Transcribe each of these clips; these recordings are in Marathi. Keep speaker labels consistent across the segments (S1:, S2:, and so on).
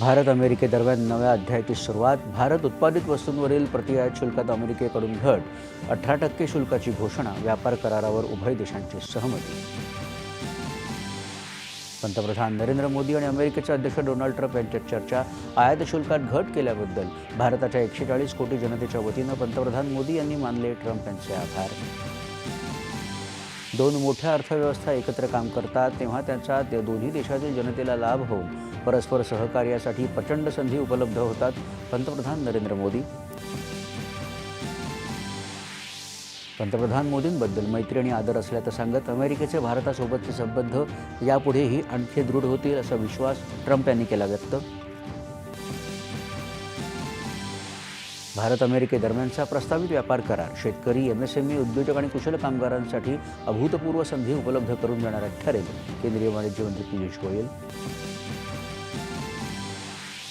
S1: भारत अमेरिकेदरम्यान नव्या अध्यायाची सुरुवात. भारत उत्पादित वस्तूंवरील प्रतिआयात शुल्कात अमेरिकेकडून घट. अठरा टक्के शुल्काची घोषणा व्यापार करारावर उभय देशांची सहमती. पंतप्रधान नरेंद्र मोदी आणि अमेरिकेचे अध्यक्ष डोनाल्ड ट्रम्प यांच्यात चर्चा. आयात शुल्कात घट केल्याबद्दल भारताच्या एकशे चाळीस कोटी जनतेच्या वतीनं पंतप्रधान मोदी यांनी मानले ट्रम्प यांचे आभार. दोन मोठ्या अर्थव्यवस्था एकत्र काम करतात तेव्हा त्याचा त्या दोन्ही देशातील जनतेला लाभ होऊन परस्पर सहकार्यासाठी प्रचंड संधी उपलब्ध होतात. पंतप्रधान नरेंद्र मोदी. पंतप्रधान मोदींबद्दल मैत्री आणि आदर असल्याचं सांगत अमेरिकेचे भारतासोबतचे संबंध यापुढेही आणखी दृढ होतील असा विश्वास ट्रम्प यांनी केला व्यक्त. भारत अमेरिकेदरम्यानचा प्रस्तावित व्यापार करार. शेतकरी एमएसएमई उद्योजक आणि कुशल कामगारांसाठी अभूतपूर्व संधी उपलब्ध करून देणारा ठरेल. केंद्रीय वाणिज्य मंत्री पियुष गोयल.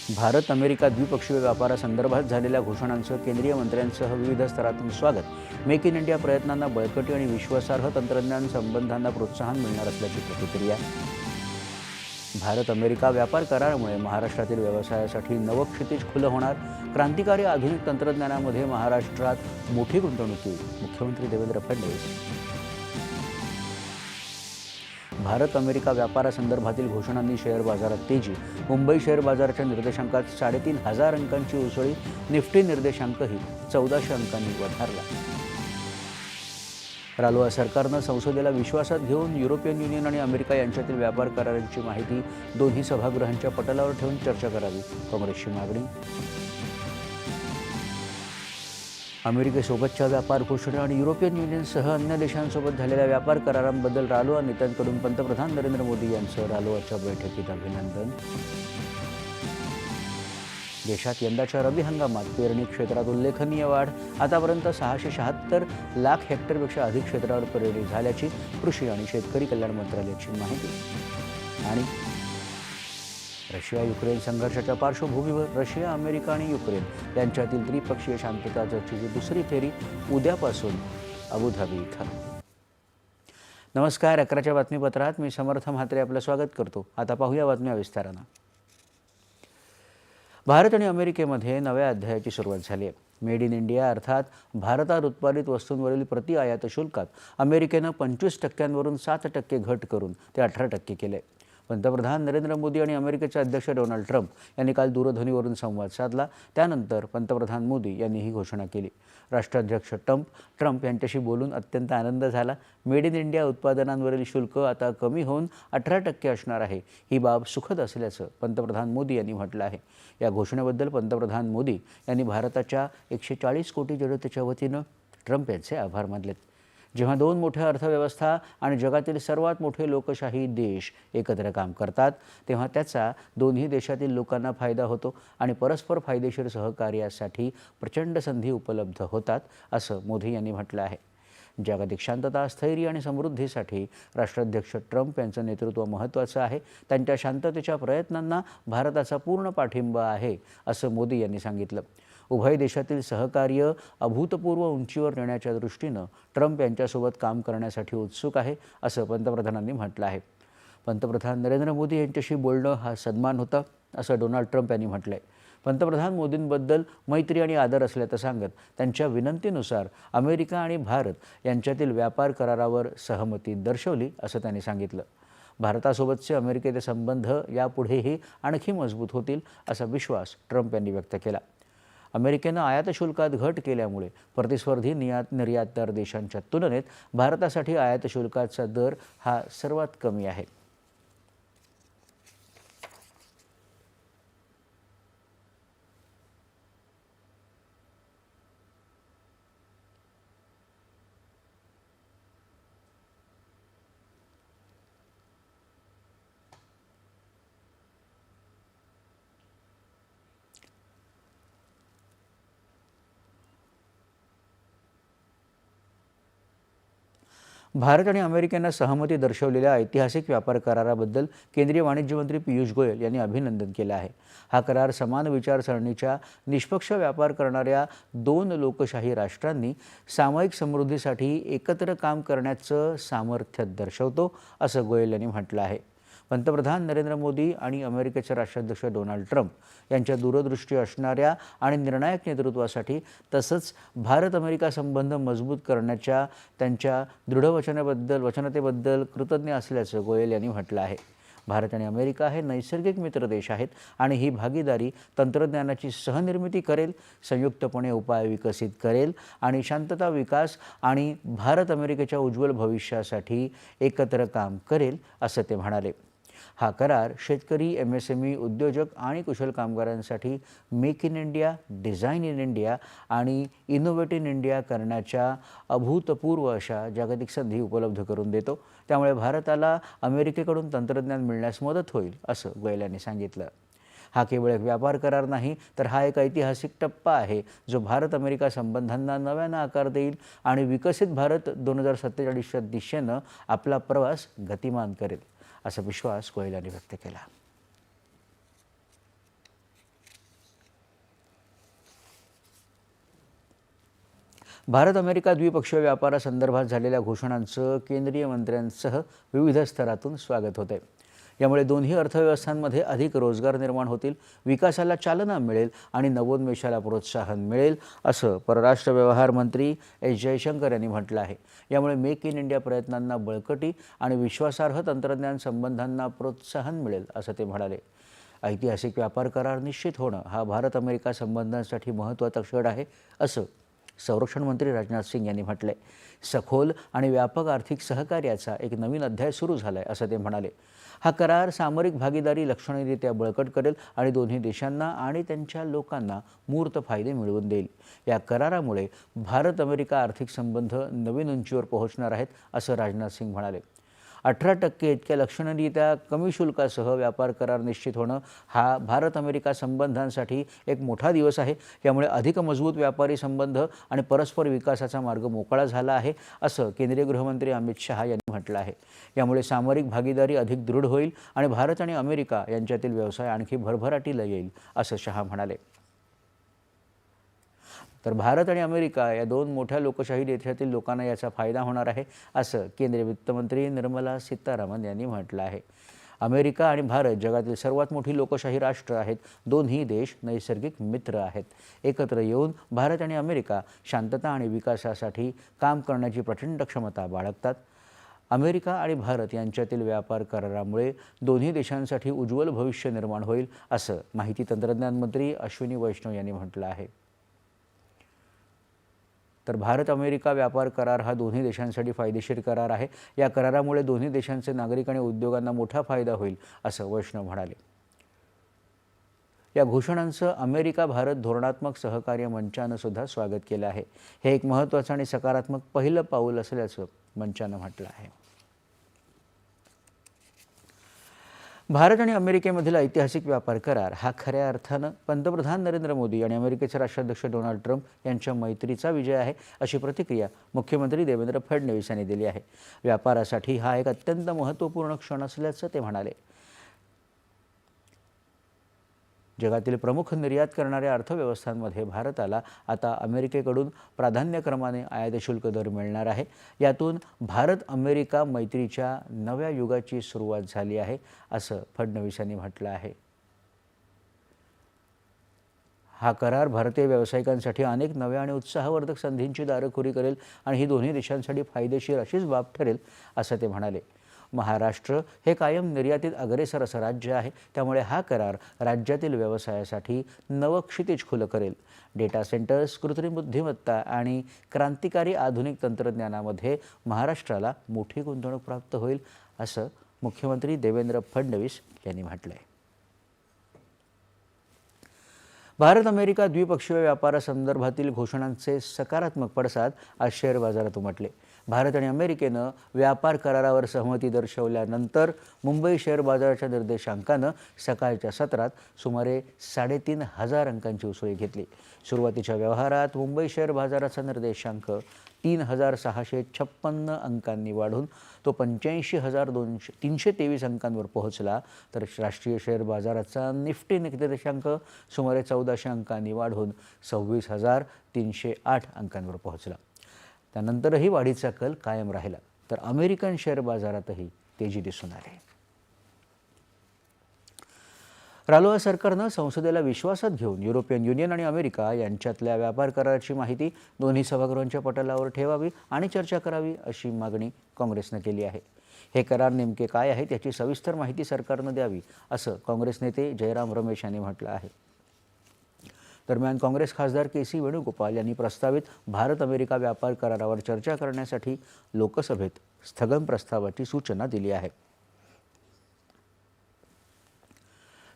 S1: भारत अमेरिका द्विपक्षीय व्यापारासंदर्भात झालेल्या घोषणांचं केंद्रीय मंत्र्यांसह विविध स्तरातून स्वागत. मेक इन इंडिया प्रयत्नांना बळकटी आणि विश्वासार्ह तंत्रज्ञान संबंधांना प्रोत्साहन मिळणार असल्याची प्रतिक्रिया. भारत अमेरिका व्यापार करारामुळे महाराष्ट्रातील व्यवसायासाठी नवं क्षितिज खुलं होणार. क्रांतिकारी आधुनिक तंत्रज्ञानामध्ये महाराष्ट्रात मोठी गुंतवणूक येईल. मुख्यमंत्री देवेंद्र फडणवीस. भारत अमेरिका व्यापारासंदर्भातील घोषणांनी शेअर बाजारात तेजी. मुंबई शेअर बाजाराच्या निर्देशांकात साडेतीन हजार अंकांची उसळी निफ्टी निर्देशांकही चौदाशे अंकांनी वधारला. रालोआ सरकारनं संसदेला विश्वासात घेऊन युरोपियन युनियन आणि अमेरिका यांच्यातील व्यापार करारांची माहिती दोन्ही सभागृहांच्या पटलावर ठेवून चर्चा करावी. काँग्रेसची मागणी अमेरिकेसोबतच्या व्यापार घोषणा आणि युरोपियन युनियनसह अन्य देशांसोबत झालेल्या व्यापार करारांबद्दल रालोआ नेत्यांकडून पंतप्रधान नरेंद्र मोदी यांचं रालोआच्या बैठकीत अभिनंदन. देशात यंदाच्या रब्बी हंगामात पेरणी क्षेत्रात उल्लेखनीय वाढ. आतापर्यंत सहाशे शहात्तर लाख हेक्टरपेक्षा अधिक क्षेत्रावर पेरणी झाल्याची कृषी आणि शेतकरी कल्याण मंत्रालयाची माहिती. आणि रशिया युक्रेन संघर्षाच्या पार्श्वभूमीवर रशिया अमेरिका आणि युक्रेन यांच्यातील त्रिपक्षीय शांतता चर्चेची दुसरी फेरी उद्यापासून अबुधाबी इथं. नमस्कार अकराच्या बातमीपत्रात मी समर्थ म्हात्रे आपलं स्वागत करतो. आता पाहूया बातम्या विस्तारानं. भारत आणि अमेरिकेमध्ये नव्या अध्यायाची सुरुवात झाली आहे. मेड इन इंडिया अर्थात भारतात उत्पादित वस्तूंवरील प्रति आयात शुल्कात अमेरिकेनं पंचवीस टक्क्यांवरून सात टक्के घट करून ते अठरा टक्के केले. पंतप्रधान नरेंद्र मोदी आणि अमेरिकेचे अध्यक्ष डोनाल्ड ट्रम्प यांनी काल दूरध्वनीवरून संवाद साधला. त्यानंतर पंतप्रधान मोदी यांनी ही घोषणा केली. राष्ट्राध्यक्ष ट्रम्प ट्रम्प यांच्याशी बोलून अत्यंत आनंद झाला. मेड इन इंडिया उत्पादनांवरील शुल्क आता कमी होऊन अठरा टक्के असणार आहे. ही बाब सुखद असल्याचं पंतप्रधान मोदी यांनी म्हटलं आहे. या घोषणेबद्दल पंतप्रधान मोदी यांनी भारताच्या एकशे चाळीस कोटी जनतेच्या वतीनं ट्रम्प यांचे आभार मानलेत. जेव्हा दोन मोठ्या अर्थव्यवस्था आणि जगातील सर्वात मोठे लोकशाही देश एकत्र काम करतात तेव्हा त्याचा दोन्ही देशातील लोकांना फायदा होतो आणि परस्पर फायदेशीर सहकार्यासाठी प्रचंड संधी उपलब्ध होतात असं मोदी यांनी म्हटलं आहे. जागतिक शांतता स्थैर्य आणि समृद्धीसाठी राष्ट्राध्यक्ष ट्रम्प यांचं नेतृत्व महत्त्वाचं आहे. त्यांच्या शांततेच्या प्रयत्नांना भारताचा पूर्ण पाठिंबा आहे असं मोदी यांनी सांगितलं. उभय देशातील सहकार्य अभूतपूर्व उंचीवर नेण्याच्या दृष्टीनं ट्रम्प यांच्यासोबत काम करण्यासाठी उत्सुक आहे असं पंतप्रधानांनी म्हटलं आहे. पंतप्रधान नरेंद्र मोदी यांच्याशी बोलणं हा सन्मान होता असं डोनाल्ड ट्रम्प यांनी म्हटलं आहे पंतप्रधान मोदींबद्दल मैत्री आणि आदर असल्याचं सांगत त्यांच्या विनंतीनुसार अमेरिका आणि भारत यांच्यातील व्यापार करारावर सहमती दर्शवली असं त्यांनी सांगितलं. भारतासोबतचे अमेरिकेचे संबंध यापुढेही आणखी मजबूत होतील असा विश्वास ट्रम्प यांनी व्यक्त केला. अमेरिकेनं आयात शुल्कात घट केल्यामुळे प्रतिस्पर्धी नियात निर्यातदार देशांच्या तुलनेत भारतासाठी आयात शुल्काचा दर हा सर्वात कमी आहे. भारत आणि अमेरिकेनं सहमती दर्शवलेल्या ऐतिहासिक व्यापार कराराबद्दल केंद्रीय वाणिज्य मंत्री पियुष गोयल यांनी अभिनंदन केलं आहे. हा करार समान विचारसरणीच्या निष्पक्ष व्यापार करणाऱ्या दोन लोकशाही राष्ट्रांनी सामायिक समृद्धीसाठी एकत्र काम करण्याचं सामर्थ्य दर्शवतो असं गोयल यांनी म्हटलं आहे. पंतप्रधान नरेंद्र मोदी आणि अमेरिकेचे राष्ट्राध्यक्ष डोनाल्ड ट्रम्प यांच्या दूरदृष्टी असणाऱ्या आणि निर्णायक नेतृत्वासाठी तसंच भारत अमेरिका संबंध मजबूत करण्याच्या त्यांच्या दृढवचनाबद्दल वचनतेबद्दल कृतज्ञ असल्याचं गोयल यांनी म्हटलं आहे. भारत आणि अमेरिका हे नैसर्गिक मित्र देश आहेत आणि ही भागीदारी तंत्रज्ञानाची सहनिर्मिती करेल संयुक्तपणे उपाय विकसित करेल आणि शांतता विकास आणि भारत अमेरिकेच्या उज्ज्वल भविष्यासाठी एकत्र काम करेल असं ते म्हणाले. हा करार शेतकरी एम एस एम ई उद्योजक आणि कुशल कामगारांसाठी make in India design in India आणि इनोव्हेट इन इंडिया करण्याच्या अभूतपूर्व अशा जागतिक संधी उपलब्ध करून देतो. त्यामुळे भारताला अमेरिकेकडून तंत्रज्ञान मिळण्यास मदत होईल असं गोयल यांनी सांगितलं. हा केवळ एक व्यापार करार नाही तर हा एक ऐतिहासिक टप्पा आहे जो भारत अमेरिका संबंधांना नव्यानं आकार देईल आणि विकसित भारत दोन हजार सत्तेचाळीसच्या दिशेनं आपला प्रवास गतिमान करेल. असा विश्वास गोयल यांनी व्यक्त केला. भारत अमेरिका द्विपक्षीय व्यापारासंदर्भात झालेल्या घोषणांचं केंद्रीय मंत्र्यांसह विविध स्तरातून स्वागत होते यामुळे दोन्ही अर्थव्यवस्थांमध्ये अधिक रोजगार निर्माण होतील विकासाला चालना मिळेल आणि नवोन्मेषाला प्रोत्साहन मिळेल असं परराष्ट्र व्यवहार मंत्री एस जयशंकर यांनी म्हटलं आहे. यामुळे मेक इन इंडिया प्रयत्नांना बळकटी आणि विश्वासार्ह तंत्रज्ञान संबंधांना प्रोत्साहन मिळेल असं ते म्हणाले. ऐतिहासिक व्यापार करार निश्चित होणं हा भारत अमेरिका संबंधांसाठी महत्त्वाचा क्षण आहे असं संरक्षण मंत्री राजनाथ सिंग यांनी म्हटलंय सखोल आणि व्यापक आर्थिक सहकार्याचा एक नवीन अध्याय सुरू झाला आहे असं ते म्हणाले. हा करार सामरिक भागीदारी लक्षणीयरित्या बळकट करेल आणि दोन्ही देशांना आणि त्यांच्या लोकांना मूर्त फायदे मिळवून देईल. या करारामुळे भारत अमेरिका आर्थिक संबंध नवीन उंचीवर पोहोचणार आहेत असं राजनाथ सिंग म्हणाले. अठरा टक्के इतक्या लक्षणीयरित्या कमी शुल्कासह व्यापार करार निश्चित होणं हा भारत अमेरिका संबंधांसाठी एक मोठा दिवस आहे. यामुळे अधिक मजबूत व्यापारी संबंध आणि परस्पर विकासाचा मार्ग मोकळा झाला आहे असं केंद्रीय गृहमंत्री अमित शहा यांनी म्हटलं आहे. यामुळे सामरिक भागीदारी अधिक दृढ होईल आणि भारत आणि अमेरिका यांच्यातील व्यवसाय आणखी भरभराटीला येईल असं शहा म्हणाले. तर भारत आणि अमेरिका या दोन मोठ्या लोकशाही देशातील लोकांना याचा फायदा होणार आहे असं केंद्रीय वित्तमंत्री निर्मला सीतारामन यांनी म्हटलं आहे. अमेरिका आणि भारत जगातील सर्वात मोठी लोकशाही राष्ट्र आहेत. दोन्ही देश नैसर्गिक मित्र आहेत. एकत्र येऊन भारत आणि अमेरिका शांतता आणि विकासासाठी काम करण्याची प्रचंड क्षमता बाळगतात. अमेरिका आणि भारत यांच्यातील व्यापार करारामुळे दोन्ही देशांसाठी उज्ज्वल भविष्य निर्माण होईल असं माहिती तंत्रज्ञान मंत्री अश्विनी वैष्णव यांनी म्हटलं आहे. तर भारत अमेरिका व्यापार करार हा दोन्ही देशांसाठी फायदेशीर करार आहे. या करारामुळे दोन्ही देशांचे नागरिक आणि उद्योगांना मोठा फायदा होईल असं वैष्णव म्हणाले. या घोषणांचं अमेरिका भारत धोरणात्मक सहकार्य मंचानं सुद्धा स्वागत केलं आहे. हे एक महत्त्वाचं आणि सकारात्मक पहिलं पाऊल असल्याचं मंचानं म्हटलं आहे. भारत आणि अमेरिकेमधील ऐतिहासिक व्यापार करार हा खऱ्या अर्थानं पंतप्रधान नरेंद्र मोदी आणि अमेरिकेचे राष्ट्राध्यक्ष डोनाल्ड ट्रम्प यांच्या मैत्रीचा विजय आहे अशी प्रतिक्रिया मुख्यमंत्री देवेंद्र फडणवीस यांनी दिली आहे. व्यापारासाठी हा एक अत्यंत महत्त्वपूर्ण क्षण असल्याचं ते म्हणाले. जगातील प्रमुख निर्यात करणाऱ्या अर्थव्यवस्थांमध्ये भारताला आता अमेरिकेकडून प्राधान्यक्रमाने आयात शुल्क दर मिळणार आहे. यातून भारत अमेरिका मैत्रीच्या नव्या युगाची सुरुवात झाली आहे असं फडणवीस यांनी म्हटलं आहे. हा करार भारतीय व्यावसायिकांसाठी अनेक नव्या आणि उत्साहवर्धक संधींची दारखुरी करेल आणि ही दोन्ही देशांसाठी फायदेशीर अशीच बाब ठरेल असं ते म्हणाले. महाराष्ट्र हे कायम निर्यातीत अग्रेसर असं राज्य आहे. त्यामुळे हा करार राज्यातील व्यवसायासाठी नवं क्षितिज खुलं करेल. डेटा सेंटर्स कृत्रिम बुद्धिमत्ता आणि क्रांतिकारी आधुनिक तंत्रज्ञानामध्ये महाराष्ट्राला मोठी गुंतवणूक प्राप्त होईल असं मुख्यमंत्री देवेंद्र फडणवीस यांनी म्हटलं आहे भारत अमेरिका द्विपक्षीय व्यापारासंदर्भातील घोषणांचे सकारात्मक पडसाद आज शेअर बाजारात उमटले. भारत आणि अमेरिकेनं व्यापार करारावर सहमती दर्शवल्यानंतर मुंबई शेअर बाजाराच्या निर्देशांकानं सकाळच्या सत्रात सुमारे साडेतीन हजार अंकांची उसळी घेतली. सुरुवातीच्या व्यवहारात मुंबई शेअर बाजाराचा निर्देशांक तीन हजार सहाशे छप्पन्न अंकांनी वाढून तो पंच्याऐंशी हजार दोनशे तीनशे तेवीस अंकांवर पोहोचला. तर राष्ट्रीय शेअर बाजाराचा निफ्टी निर्देशांक सुमारे चौदाशे अंकांनी वाढून सव्वीस हजार तीनशे आठ अंकांवर पोहोचला. त्यानंतरही वाढीचा कल कायम राहिला. तर अमेरिकन शेअर बाजारातही तेजी दिसून आली. रालोआ सरकारनं संसदेला विश्वासात घेऊन युरोपियन युनियन आणि अमेरिका यांच्यातल्या व्यापार कराराची माहिती दोन्ही सभागृहांच्या पटलावर ठेवावी आणि चर्चा करावी अशी मागणी काँग्रेसनं केली आहे. हे करार नेमके काय आहेत याची सविस्तर माहिती सरकारनं द्यावी असं काँग्रेस नेते जयराम रमेश यांनी म्हटलं आहे. दरम्यान काँग्रेस खासदार के सी वेणुगोपाल यांनी प्रस्तावित भारत अमेरिका व्यापार करारावर चर्चा करण्यासाठी लोकसभेत स्थगन प्रस्तावाची सूचना दिली आहे.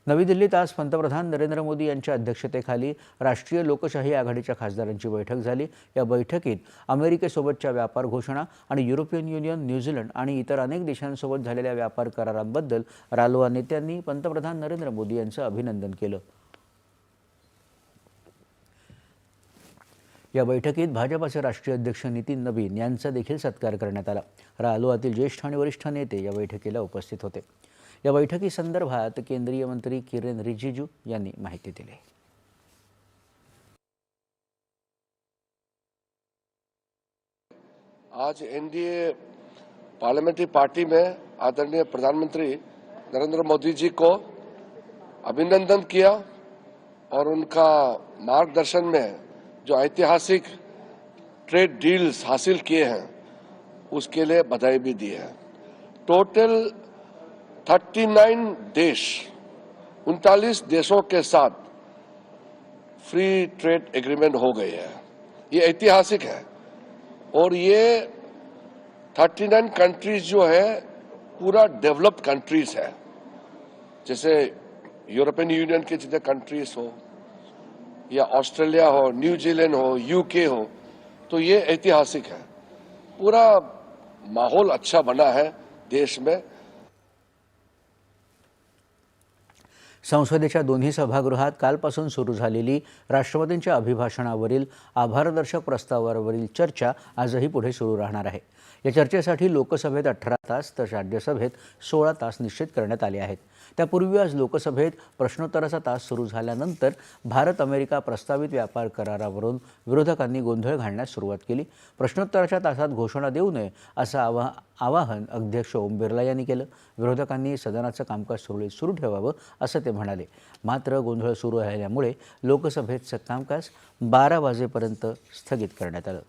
S1: नवी दिल्लीत आज पंतप्रधान नरेंद्र मोदी यांच्या अध्यक्षतेखाली राष्ट्रीय लोकशाही आघाडीच्या खासदारांची बैठक झाली. या बैठकीत अमेरिकेसोबतच्या व्यापार घोषणा आणि युरोपियन युनियन न्यूझीलंड आणि इतर अनेक देशांसोबत झालेल्या व्यापार करारांबद्दल रालोआ नेत्यांनी पंतप्रधान नरेंद्र मोदी यांचं अभिनंदन केलं. या बैठकीत भाजपाचे राष्ट्रीय अध्यक्ष नितीन नवीन यांचा देखील सत्कार करण्यात आला. रालोआतील ज्येष्ठ आणि वरिष्ठ नेते या बैठकीला उपस्थित होते. या बैठकीसंदर्भात केंद्रीय मंत्री किरेन रिजिजू यांनी माहिती दिली.
S2: आज एनडीए पार्लियामेंट्री पार्टी में आदरणीय प्रधानमंत्री नरेंद्र मोदी जी को अभिनंदन किया और उनका मार्गदर्शन में जो ऐतिहासिक ट्रेड डील्स हासिल किए हैं, उसके लिए बधाई भी दी है। टोटल 39 देश, उनतालीस देशों के साथ फ्री ट्रेड एग्रीमेंट हो गए हैं। ये ऐतिहासिक है। और ये 39 कंट्रीज़ जो है, पूरा डेवलप्ड कंट्रीज़ है। जैसे यूरोपियन यूनियन के जितने कंट्रीज़ हो या ऑस्ट्रेलिया हो न्यूजीलैंड हो यूके हो तो ये ऐतिहासिक है। पूरा माहौल अच्छा बना है देश में।
S1: संसदेच्या दोन्ही सभागृहात कालपासून सुरू झालेली राष्ट्रपतींच्या अभिभाषणावरील आभारदर्शक प्रस्तावावरील चर्चा आजही पुढे सुरू राहणार आहे. या चर्चेसाठी लोकसभेत अठरा तास तर राज्यसभेत सोळा तास निश्चित करण्यात आले आहेत. त्यापूर्वी आज लोकसभेत प्रश्नोत्तराचा तास सुरू झाल्यानंतर भारत अमेरिका प्रस्तावित व्यापार करारावरून विरोधकांनी गोंधळ घालण्यास सुरुवात केली. प्रश्नोत्तराच्या तासात घोषणा देऊ नये असं आवा आवाहन अध्यक्ष ओम बिर्ला यांनी केलं. विरोधकांनी सदनाचं कामकाज सुरळीत सुरू ठेवावं असं ते म्हणाले. मात्र गोंधळ सुरू राहिल्यामुळे लोकसभेचं कामकाज बारा वाजेपर्यंत स्थगित करण्यात आलं.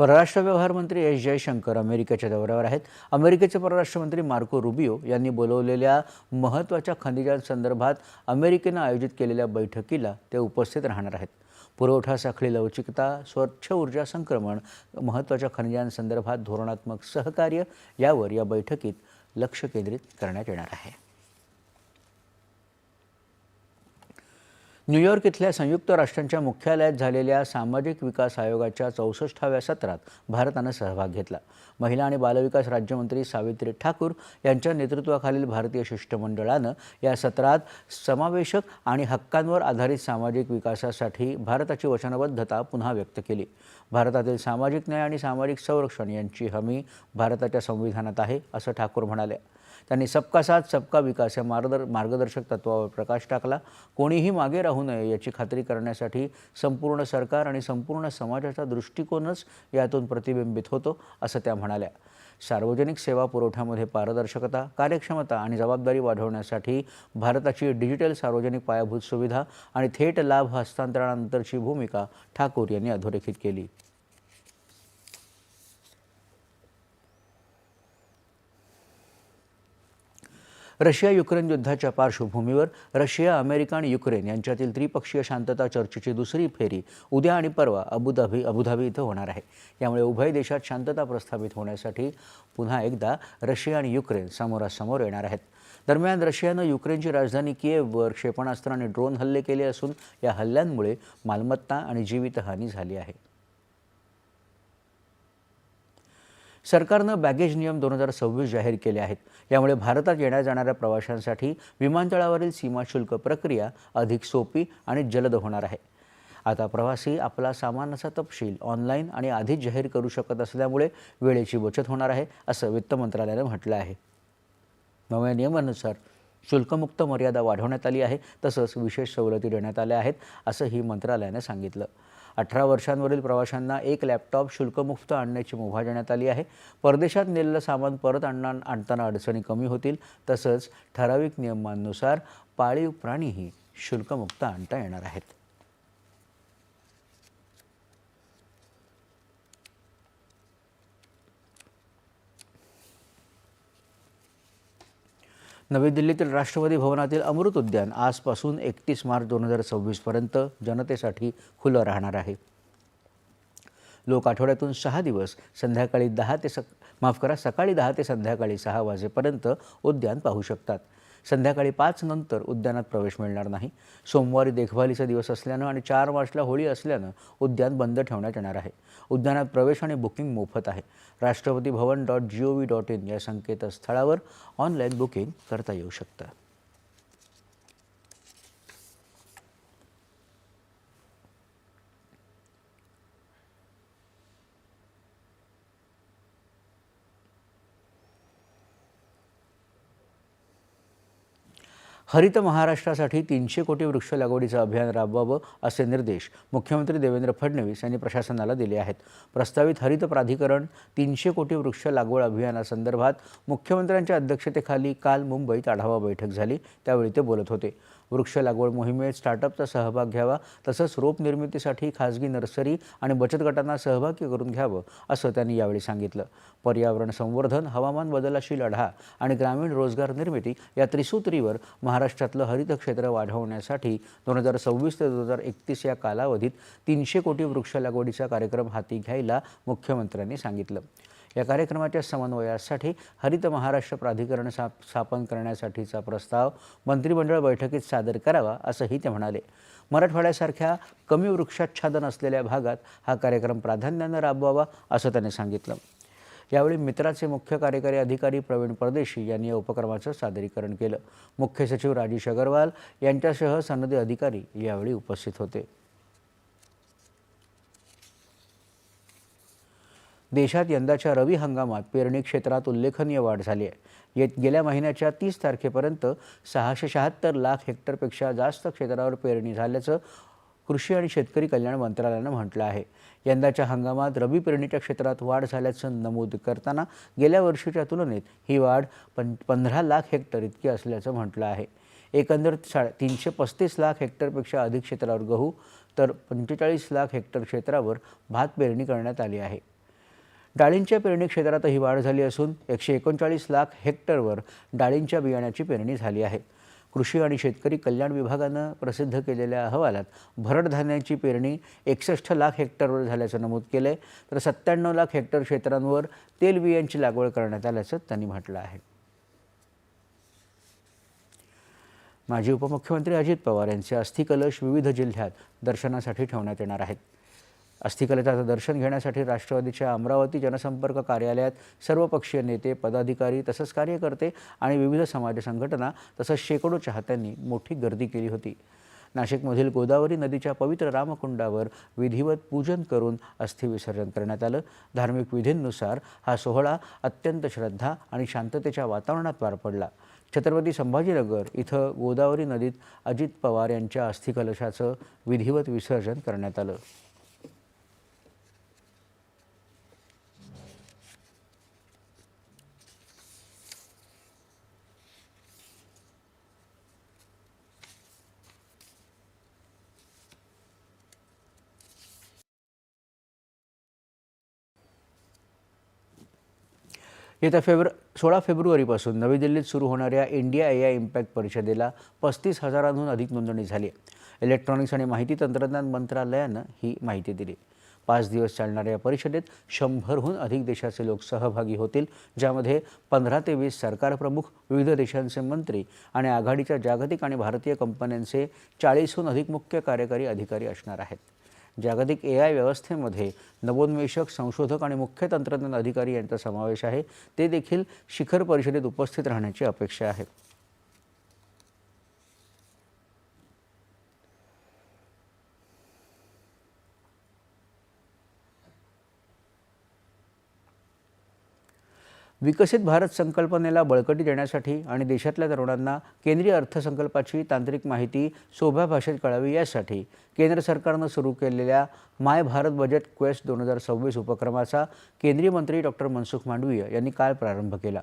S1: परराष्ट्र व्यवहार मंत्री एस जयशंकर अमेरिकेच्या दौऱ्यावर आहेत. अमेरिकेचे परराष्ट्र मंत्री मार्को रुबियो यांनी बोलवलेल्या महत्त्वाच्या खनिजांसंदर्भात अमेरिकेनं आयोजित केलेल्या बैठकीला ते उपस्थित राहणार आहेत. पुरवठा साखळी लवचिकता स्वच्छ ऊर्जा संक्रमण महत्त्वाच्या खनिजांसंदर्भात धोरणात्मक सहकार्य यावर या बैठकीत लक्ष केंद्रित करण्यात येणार आहे. न्यूयॉर्क इथल्या संयुक्त राष्ट्रांच्या मुख्यालयात झालेल्या सामाजिक विकास आयोगाच्या चौसष्टाव्या सत्रात भारतानं सहभाग घेतला. महिला आणि बालविकास राज्यमंत्री सावित्री ठाकूर यांच्या नेतृत्वाखालील भारतीय शिष्टमंडळानं या सत्रात समावेशक आणि हक्कांवर आधारित सामाजिक विकासासाठी भारताची वचनबद्धता पुन्हा व्यक्त केली. भारतातील सामाजिक न्याय आणि सामाजिक संरक्षण यांची हमी भारताच्या संविधानात आहे असं ठाकूर म्हणाले. त्यांनी सबका साथ सबका विकास या मार्गदर मार्गदर्शक तत्वावर प्रकाश टाकला. कोणीही मागे राहू नये याची खात्री करण्यासाठी संपूर्ण सरकार आणि संपूर्ण समाजाचा दृष्टिकोनच यातून प्रतिबिंबित होतो असं त्या म्हणाल्या. सार्वजनिक सेवा पुरवठ्यामध्ये पारदर्शकता कार्यक्षमता आणि जबाबदारी वाढवण्यासाठी भारताची डिजिटल सार्वजनिक पायाभूत सुविधा आणि थेट लाभ हस्तांतरणानंतरची भूमिका ठाकूर यांनी अधोरेखित केली. रशिया युक्रेन युद्धाच्या पार्श्वभूमीवर रशिया अमेरिका आणि युक्रेन यांच्यातील त्रिपक्षीय शांतता चर्चेची दुसरी फेरी उद्या आणि परवा अबुधाबी अबुधाबी इथं होणार आहे. यामुळे उभय देशात शांतता प्रस्थापित होण्यासाठी पुन्हा एकदा रशिया आणि युक्रेन समोरासमोर येणार आहेत. दरम्यान रशियानं युक्रेनची राजधानी किएववर क्षेपणास्त्र आणि ड्रोन हल्ले केले असून या हल्ल्यांमुळे मालमत्ता आणि जीवितहानी झाली आहे. सरकारनं बॅगेज नियम दोन हजार सव्वीस जाहीर केले आहेत. यामुळे भारतात येण्या जाणाऱ्या प्रवाशांसाठी विमानतळावरील सीमाशुल्क प्रक्रिया अधिक सोपी आणि जलद होणार आहे. आता प्रवासी आपला सामानाचा तपशील ऑनलाईन आणि आधीच जाहीर करू शकत असल्यामुळे वेळेची बचत होणार आहे असं वित्त मंत्रालयानं म्हटलं आहे. नव्या नियमानुसार शुल्कमुक्त मर्यादा वाढवण्यात आली आहे तसंच विशेष सवलती देण्यात आल्या आहेत असंही मंत्रालयानं सांगितलं. अठरा वर्षांवरील प्रवाशांना एक लॅपटॉप शुल्कमुक्त आणण्याची मुभा देण्यात आली आहे. परदेशात नेलेलं सामान परत आणणा आणताना अडचणी कमी होतील. तसंच ठराविक नियमांनुसार पाळीव प्राणीही शुल्कमुक्त आणता येणार आहेत. नवी दिल्लीतील राष्ट्रपती भवनातील अमृत उद्यान आजपासून एकतीस मार्च दोन हजार सव्वीसपर्यंत जनतेसाठी खुलं राहणार आहे. लोक आठवड्यातून सहा दिवस संध्याकाळी दहा ते सक माफ करा सकाळी दहा ते संध्याकाळी सहा वाजेपर्यंत उद्यान पाहू शकतात. संध्याकाळी पाच नंतर उद्यानात प्रवेश मिळणार नाही. सोमवारी देखभालीचा दिवस असल्यानं आणि चार मार्चला होळी असल्यानं उद्यान बंद ठेवण्यात येणार आहे. उद्यानात प्रवेश आणि बुकिंग मोफत आहे. Rashtrapati Bhavan dot G O V dot in या संकेतस्थळावर ऑनलाईन बुकिंग करता येऊ शकतं. हरित महाराष्ट्रासाठी तीनशे कोटी वृक्ष लागवडीचं अभियान राबवावं असे निर्देश मुख्यमंत्री देवेंद्र फडणवीस यांनी प्रशासनाला दिले आहेत. प्रस्तावित हरित प्राधिकरण तीनशे कोटी वृक्ष लागवड अभियानासंदर्भात मुख्यमंत्र्यांच्या अध्यक्षतेखाली काल मुंबईत आढावा बैठक झाली. त्यावेळी ते बोलत होते. वृक्ष लागवड मोहिमेत स्टार्टअपचा सहभाग घ्यावा तसंच रोप निर्मितीसाठी खाजगी नर्सरी आणि बचत गटांना सहभागी करून घ्यावं असं त्यांनी यावेळी सांगितलं. पर्यावरण संवर्धन हवामान बदलाशी लढा आणि ग्रामीण रोजगार निर्मिती या त्रिसूत्रीवर महाराष्ट्रातलं हरित क्षेत्र वाढवण्यासाठी दोन हजार सव्वीस ते दोन हजार एकतीस या कालावधीत तीनशे कोटी वृक्ष लागवडीचा कार्यक्रम हाती घ्यायला मुख्यमंत्र्यांनी सांगितलं. या कार्यक्रमाच्या समन्वयासाठी हरित महाराष्ट्र प्राधिकरण सा स्थापन करण्यासाठीचा प्रस्ताव मंत्रिमंडळ बैठकीत सादर करावा असंही ते म्हणाले. मराठवाड्यासारख्या कमी वृक्षाच्छादन असलेल्या भागात हा कार्यक्रम प्राधान्यानं राबवावा असं त्यांनी सांगितलं. यावेळी मित्राचे मुख्य कार्यकारी अधिकारी प्रवीण परदेशी यांनी या उपक्रमाचं सादरीकरण केलं. मुख्य सचिव राजेश अगरवाल यांच्यासह सनदी अधिकारी यावेळी उपस्थित होते. देशात यंदाच्या रवी हंगामात पेरणी क्षेत्रात उल्लेखनीय वाढ झाली आहे. येत गेल्या महिन्याच्या तीस तारखेपर्यंत सहाशे शहात्तर लाख हेक्टरपेक्षा जास्त क्षेत्रावर पेरणी झाल्याचं कृषी आणि शेतकरी कल्याण मंत्रालयानं म्हटलं आहे. यंदाच्या हंगामात रबी पेरणीच्या क्षेत्रात वाढ झाल्याचं नमूद करताना गेल्या वर्षीच्या तुलनेत ही वाढ पं पंधरा लाख हेक्टर इतकी असल्याचं म्हटलं आहे. एकंदर सा तीनशे पस्तीस लाख हेक्टरपेक्षा अधिक क्षेत्रावर गहू तर पंचेचाळीस लाख हेक्टर क्षेत्रावर भात पेरणी करण्यात आली आहे. डाळींच्या पेरणी क्षेत्रातही वाढ झाली असून एकशे एकोणचाळीस लाख हेक्टरवर डाळींच्या बियाण्याची पेरणी झाली आहे. कृषी आणि शेतकरी कल्याण विभागानं प्रसिद्ध केलेल्या अहवालात भरड धान्याची पेरणी एकसष्ट लाख हेक्टरवर झाल्याचं नमूद केलं आहे तर सत्त्याण्णव लाख हेक्टर क्षेत्रांवर तेलबियांची लागवड करण्यात आल्याचं त्यांनी म्हटलं आहे. माजी उपमुख्यमंत्री अजित पवार यांचे अस्थिकलश विविध जिल्ह्यात दर्शनासाठी ठेवण्यात येणार आहेत. अस्थिकलशाचं दर्शन घेण्यासाठी राष्ट्रवादीच्या अमरावती जनसंपर्क कार्यालयात सर्वपक्षीय नेते पदाधिकारी तसंच कार्यकर्ते आणि विविध समाज संघटना तसंच शेकडो चाहत्यांनी मोठी गर्दी केली होती. नाशिकमधील गोदावरी नदीच्या पवित्र रामकुंडावर विधिवत पूजन करून अस्थिविसर्जन करण्यात आलं. धार्मिक विधींनुसार हा सोहळा अत्यंत श्रद्धा आणि शांततेच्या वातावरणात पार पडला. छत्रपती संभाजीनगर इथं गोदावरी नदीत अजित पवार यांच्या अस्थिकलशाचं विधिवत विसर्जन करण्यात आलं. येत्या फेब्रु सोळा फेब्रुवारीपासून नवी दिल्लीत सुरू होणाऱ्या इंडिया ए आय इम्पॅक्ट परिषदेला पस्तीस हजारांहून अधिक नोंदणी झाली. आहे इलेक्ट्रॉनिक्स आणि माहिती तंत्रज्ञान मंत्रालयानं ही माहिती दिली. पाच दिवस चालणाऱ्या या परिषदेत शंभरहून अधिक देशाचे लोक सहभागी होतील ज्यामध्ये पंधरा ते वीस सरकार प्रमुख विविध देशांचे मंत्री आणि आघाडीच्या जागतिक आणि भारतीय कंपन्यांचे चाळीसहून अधिक मुख्य कार्यकारी अधिकारी असणार आहेत. जागतिक ए आय व्यवस्थेमध्ये नवोन्मेषक संशोधक आणि मुख्य तंत्रज्ञान अधिकारी यांचा समावेश आहे. ते देखील शिखर परिषदेत उपस्थित राहण्याची अपेक्षा आहे. विकसित भारत संकल्पनेला बळकटी देण्यासाठी आणि देशातल्या तरुणांना केंद्रीय अर्थसंकल्पाची तांत्रिक माहिती सोप्या भाषेत कळावी यासाठी केंद्र सरकारनं सुरू केलेल्या माय भारत बजेट क्वेस्ट दोन हजार सव्वीस उपक्रमाचा केंद्रीय मंत्री डॉक्टर मनसुख मांडवीय यांनी काल प्रारंभ केला.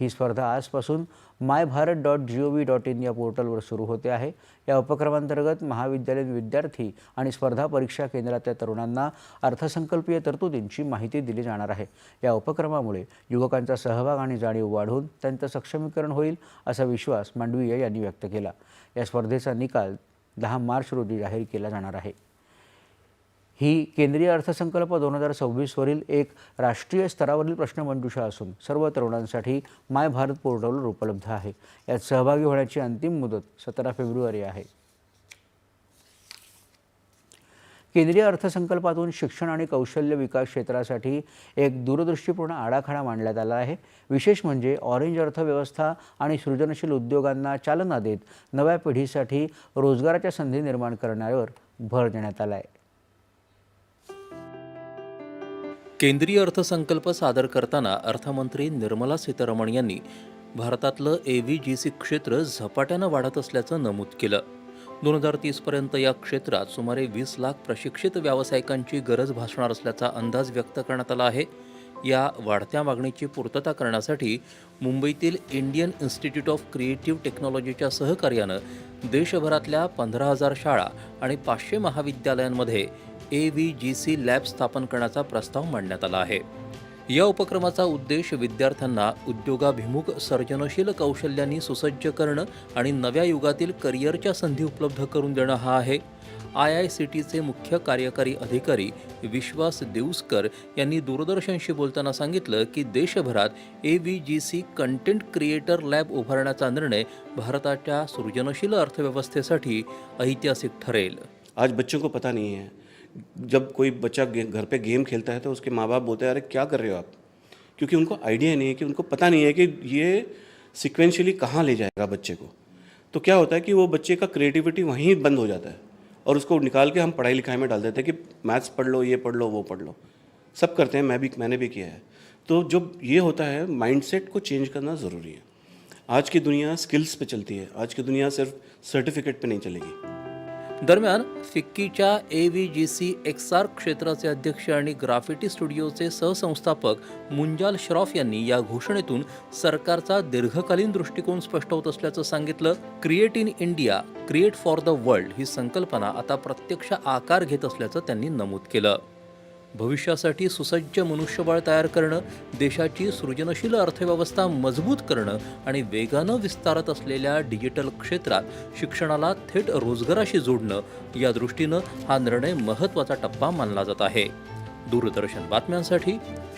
S1: ही स्पर्धा आजपासून my Bharat dot G O V dot in या पोर्टलवर सुरू होते आहे. या उपक्रमांतर्गत महाविद्यालयीन विद्यार्थी आणि स्पर्धा परीक्षा केंद्रातल्या तरुणांना अर्थसंकल्पीय तरतुदींची माहिती दिली जाणार आहे. या उपक्रमामुळे युवकांचा सहभाग आणि जाणीव वाढून त्यांचं सक्षमीकरण होईल असा विश्वास मांडवीय यांनी व्यक्त केला. या स्पर्धेचा निकाल दहा मार्च रोजी जाहीर केला जाणार आहे. ही केंद्रीय अर्थसंकल्प दोन हजार सव्वीसवरील एक राष्ट्रीय स्तरावरील प्रश्नमंजुषा असून सर्व तरुणांसाठी माय भारत पोर्टलवर उपलब्ध आहे. यात सहभागी होण्याची अंतिम मुदत सतरा फेब्रुवारी आहे. केंद्रीय अर्थसंकल्पातून शिक्षण आणि कौशल्य विकास क्षेत्रासाठी एक दूरदृष्टीपूर्ण आराखडा मांडण्यात आला आहे. विशेष म्हणजे ऑरेंज अर्थव्यवस्था आणि सृजनशील उद्योगांना चालना देत नव्या पिढीसाठी रोजगाराच्या संधी निर्माण करण्यावर भर देण्यात आला आहे.
S3: केंद्रीय अर्थसंकल्प सादर करताना अर्थमंत्री निर्मला सीतारमण यांनी भारतातलं ए व्ही जी सी क्षेत्र झपाट्यानं वाढत असल्याचं नमूद केलं. दोन हजार तीसपर्यंत या क्षेत्रात सुमारे वीस लाख प्रशिक्षित व्यावसायिकांची गरज भासणार असल्याचा अंदाज व्यक्त करण्यात आला आहे. या वाढत्या मागणीची पूर्तता करण्यासाठी मुंबईतील इंडियन इन्स्टिट्यूट ऑफ क्रिएटिव्ह टेक्नॉलॉजीच्या सहकार्यानं देशभरातल्या पंधरा हजार शाळा आणि पाचशे महाविद्यालयांमध्ये A V G C lab स्थापन करण्याचा प्रस्ताव मांडण्यात आला आहे. या उपक्रमाचा उद्देश विद्यार्थ्यांना उद्योगाभिमुख सर्जनशील कौशल्यांनी सुसज्ज करणं आणि नव्या युगातील करिअरच्या संधी उपलब्ध करून देणं हा आहे. आय आय सी टीचे मुख्य कार्यकारी अधिकारी विश्वास देऊसकर यांनी दूरदर्शनशी बोलताना सांगितलं की देशभरात A V G C content creator lab उभारण्याचा निर्णय भारताच्या सृजनशील अर्थव्यवस्थेसाठी ऐतिहासिक ठरेल.
S4: आज बच्चों को पता नहीं है जब कोई बच्चा घर पे गेम खेलता है तो उसके माँ बाप बोलते हैं, अरे, क्या कर रहे हो आप? क्योंकि उनको आइडिया नहीं है कि, उनको पता नहीं है कि ये सिक्वेंशली कहाँ ले जाएगा बच्चे को। तो क्या होता है कि वो बच्चे का क्रिएटिविटी वहीं बंद हो जाता है और उसको निकाल के हम पढ़ाई लिखाई में डाल देते हैं कि मैथ्स पढ़ लो, ये पढ़ लो, वो पढ़ लो। सब करते हैं, मैं भी, मैंने भी किया है। तो जब ये होता है माइंडसेट को चेंज करना ज़रूरी है। आज की दुनिया स्किल्स पे चलती है, आज की दुनिया सिर्फ़ सर्टिफिकेट पे नहीं चलेगी।
S3: दरम्यान फिक्कीच्या ए व्ही जी सी एक्सार क्षेत्राचे अध्यक्ष आणि ग्राफिटी स्टुडिओचे सहसंस्थापक मुंजाल श्रॉफ यांनी या घोषणेतून सरकारचा दीर्घकालीन दृष्टिकोन स्पष्ट होत असल्याचं सांगितलं. Create in India create for the world ही संकल्पना आता प्रत्यक्ष आकार घेत असल्याचं त्यांनी नमूद केलं. भविष्यासाठी सुसज्ज मनुष्यबळ तयार करणं देशाची सृजनशील अर्थव्यवस्था मजबूत करणं आणि वेगानं विस्तारत असलेल्या डिजिटल क्षेत्रात शिक्षणाला थेट रोजगाराशी जोडणं या दृष्टीनं हा निर्णय महत्त्वाचा टप्पा मानला जात आहे. दूरदर्शन बातम्यांसाठी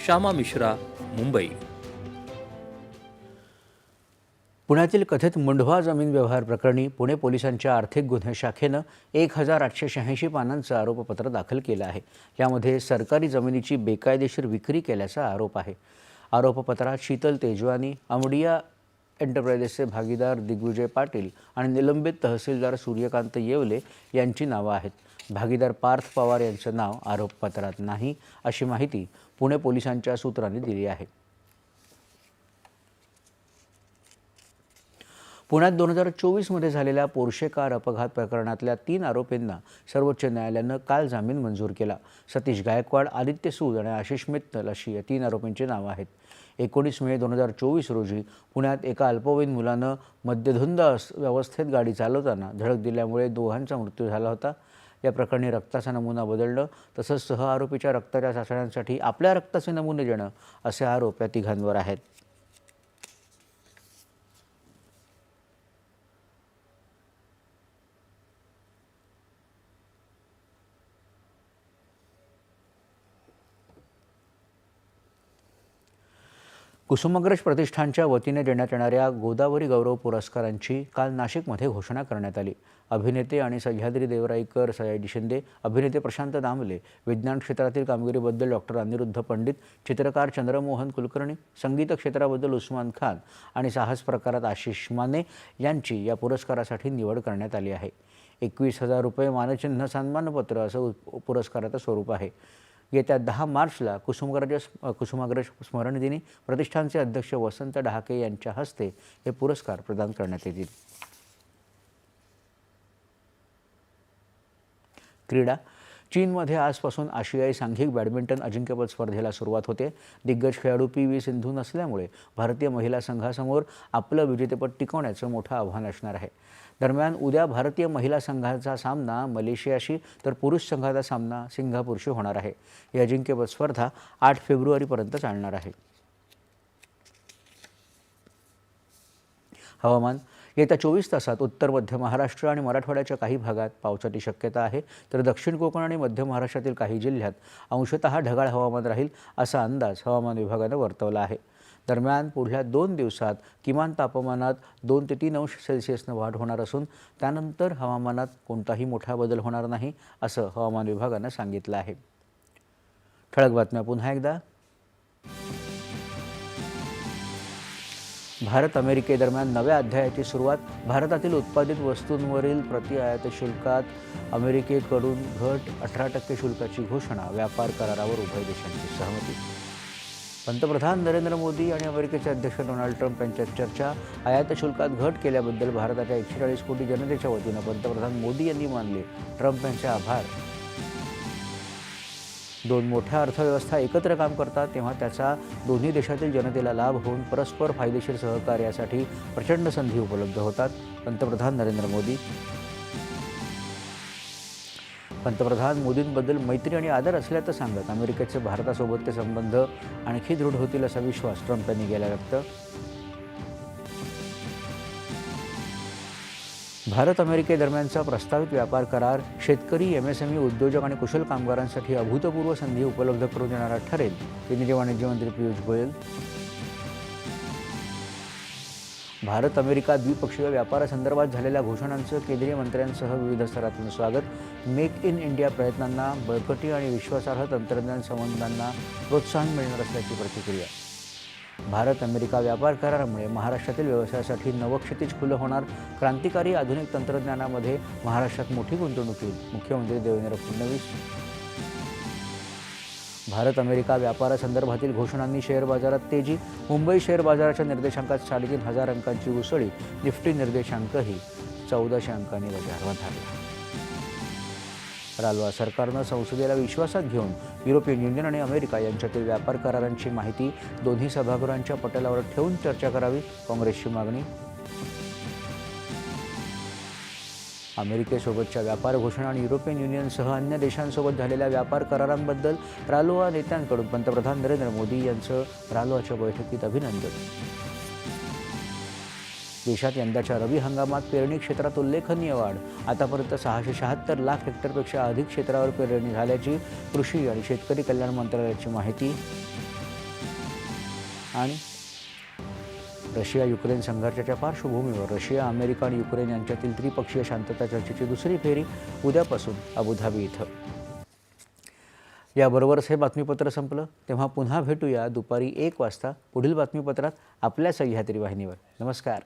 S3: श्यामा मिश्रा मुंबई.
S1: पुण्यातील कथित मुंढवा जमीन व्यवहार प्रकरणी पुणे पोलिसांच्या आर्थिक गुन्हे शाखेनं एक हजार आठशे शहाऐंशी पानांचं आरोपपत्र दाखल केलं आहे. यामध्ये सरकारी जमिनीची बेकायदेशीर विक्री केल्याचा आरोप आहे. आरोपपत्रात शीतल तेजवानी अमडिया एंटरप्राइजेसचे भागीदार दिग्विजय पाटील आणि निलंबित तहसीलदार सूर्यकांत येवले यांची नावं आहेत. भागीदार पार्थ पवार यांचं नाव आरोपपत्रात नाही अशी माहिती पुणे पोलिसांच्या सूत्रांनी दिली आहे. पुण्यात दोन हजार चोवीसमध्ये झालेल्या पोर्शे कार अपघात प्रकरणातल्या तीन आरोपींना सर्वोच्च न्यायालयानं काल जामीन मंजूर केला. सतीश गायकवाड आदित्य सूद आणि आशिष मित्तल अशी या तीन आरोपींची नावं आहेत. एकोणीस मे दोन हजार चोवीस रोजी पुण्यात एका अल्पवयीन मुलानं मद्यधुंद अस- व्यवस्थेत गाडी चालवताना धडक दिल्यामुळे दोघांचा मृत्यू झाला होता. या प्रकरणी रक्ताचा नमुना बदलणं तसंच सह आरोपीच्या रक्ताच्या चाचण्यांसाठी आपल्या रक्ताचे नमुने देणं असे आरोप या तिघांवर आहेत. कुसुमाग्रज प्रतिष्ठानच्या वतीने देण्यात येणाऱ्या गोदावरी गौरव पुरस्कारांची काल नाशिकमध्ये घोषणा करण्यात आली. अभिनेते आणि सह्याद्री देवराईकर सयाजी शिंदे अभिनेते प्रशांत दामले विज्ञान क्षेत्रातील कामगिरीबद्दल डॉक्टर अनिरुद्ध पंडित चित्रकार चंद्रमोहन कुलकर्णी संगीत क्षेत्राबद्दल उस्मान खान आणि साहस प्रकारात आशिष माने यांची या पुरस्कारासाठी निवड करण्यात आली आहे. एकवीस हजार रुपये मानचिन्ह सन्मानपत्र असं उ- पुरस्काराचं स्वरूप आहे. येत्या दहा मार्चला कुसुमाग्रज कुसुमाग्रज स्मरण दिनी प्रतिष्ठानचे अध्यक्ष वसंत डहाके यांच्या हस्ते हे पुरस्कार प्रदान करण्यात येतील. क्रीडा. चीनमध्ये आजपासून आशियाई सांघिक बॅडमिंटन अजिंक्यपद स्पर्धेला सुरुवात होते. दिग्गज खेळाडू पी व्ही सिंधू नसल्यामुळे भारतीय महिला संघासमोर आपलं विजेतेपद टिकवण्याचं मोठं आव्हान असणार आहे. दरम्यान उद्या भारतीय महिला संघाचा सामना मलेशियाशी तर पुरुष संघाचा सामना सिंगापूरशी होणार आहे. ही अजिंक्यपद स्पर्धा आठ फेब्रुवारीपर्यंत चालणार आहे. हवामान येत्या चोवीस तासात उत्तर मध्य महाराष्ट्र आणि मराठवाड्याच्या काही भागात पावसाची शक्यता आहे. तर दक्षिण कोकण आणि मध्य महाराष्ट्रातील काही जिल्ह्यात अंशतः ढगाळ हवामान राहील असा अंदाज हवामान विभागानं वर्तवला आहे. दरम्यान पुढल्या दोन दिवसात किमान तापमानात दोन ते तीन अंश सेल्सिअसनं वाढ होणार असून त्यानंतर हवामानात कोणताही मोठा बदल होणार नाही असं हवामान विभागानं सांगितलं आहे. ठळक बातम्या पुन्हा एकदा. भारत अमेरिकेदरम्यान नव्या अध्यायाची सुरुवात. भारतातील उत्पादित वस्तूंवरील प्रति आयात शुल्कात अमेरिकेकडून घट अठरा टक्के शुल्काची घोषणा व्यापार करारावर उभय देशांची सहमती. पंतप्रधान नरेंद्र मोदी आणि अमेरिकेचे अध्यक्ष डोनाल्ड ट्रम्प यांच्यात चर्चा आयात शुल्कात घट केल्याबद्दल भारताच्या एकशे चाळीस कोटी जनतेच्या वतीनं पंतप्रधान मोदी यांनी मानले. ट्रम्प यांचे आभार. दोन मोठ्या अर्थव्यवस्था एकत्र काम करतात तेव्हा त्याचा दोन्ही देशातील जनतेला लाभ होऊन परस्पर फायदेशीर सहकार्यासाठी प्रचंड संधी उपलब्ध होतात पंतप्रधान नरेंद्र मोदी. पंतप्रधान मोदींबद्दल मैत्री आणि आदर असल्याचं सांगत. अमेरिकेचे भारतासोबतचे संबंध आणखी दृढ होतील असा विश्वास ट्रम्प यांनी केला व्यक्त. भारत अमेरिकेदरम्यानचा प्रस्तावित व्यापार करार शेतकरी एमएसएमई उद्योजक आणि कुशल कामगारांसाठी अभूतपूर्व संधी उपलब्ध करून देणारा ठरेल केंद्रीय वाणिज्य मंत्री पियुष गोयल. भारत अमेरिका द्विपक्षीय व्यापारासंदर्भात झालेल्या घोषणांचं केंद्रीय मंत्र्यांसह विविध स्तरातून स्वागत. मेक इन इंडिया प्रयत्नांना बळकटी आणि विश्वासार्ह तंत्रज्ञान संबंधांना प्रोत्साहन मिळणार असल्याची प्रतिक्रिया. भारत अमेरिका व्यापार करारामुळे महाराष्ट्रातील व्यवसायासाठी नवक्षितिज खुलं होणार. क्रांतिकारी आधुनिक तंत्रज्ञानामध्ये महाराष्ट्रात मोठी गुंतवणूक येईल. मुख्यमंत्री देवेंद्र फडणवीस भारत अमेरिका व्यापारासंदर्भातील घोषणांनी शेअर बाजारात तेजी. मुंबई शेअर बाजाराच्या निर्देशांकात साडेतीन हजार अंकांची उसळी. निफ्टी निर्देशांकही चौदाशे अंकांनी बजारवर झाले. रालोआ सरकारनं संसदेला विश्वासात घेऊन युरोपियन युनियन आणि अमेरिका यांच्यातील व्यापार करारांची माहिती दोन्ही सभागृहांच्या पटलावर ठेवून चर्चा करावी. काँग्रेसची मागणी अमेरिकेसोबतच्या व्यापार घोषणा आणि युरोपियन युनियनसह अन्य देशांसोबत झालेल्या व्यापार करारांबद्दल रालोआ नेत्यांकडून पंतप्रधान नरेंद्र मोदी यांचं रालोआच्या बैठकीत अभिनंदन. देशात यंदाच्या रबी हंगामात पेरणी क्षेत्रात उल्लेखनीय वाढ. आतापर्यंत सहाशे शहात्तर लाख हेक्टरपेक्षा अधिक क्षेत्रावर पेरणी झाल्याची कृषी आणि शेतकरी कल्याण मंत्रालयाची माहिती. आणि रशिया युक्रेन संघर्षाच्या पार्श्वभूमीवर रशिया अमेरिका आणि युक्रेन यांच्यातील त्रिपक्षीय शांतता चर्चेची दुसरी फेरी उद्यापासून अबुधाबी इथं. याबरोबरच हे बातमीपत्र संपलं. तेव्हा पुन्हा भेटूया दुपारी एक वाजता. पुढील बातमीपत्रात आपल्या सह्याद्री वाहिनीवर. नमस्कार.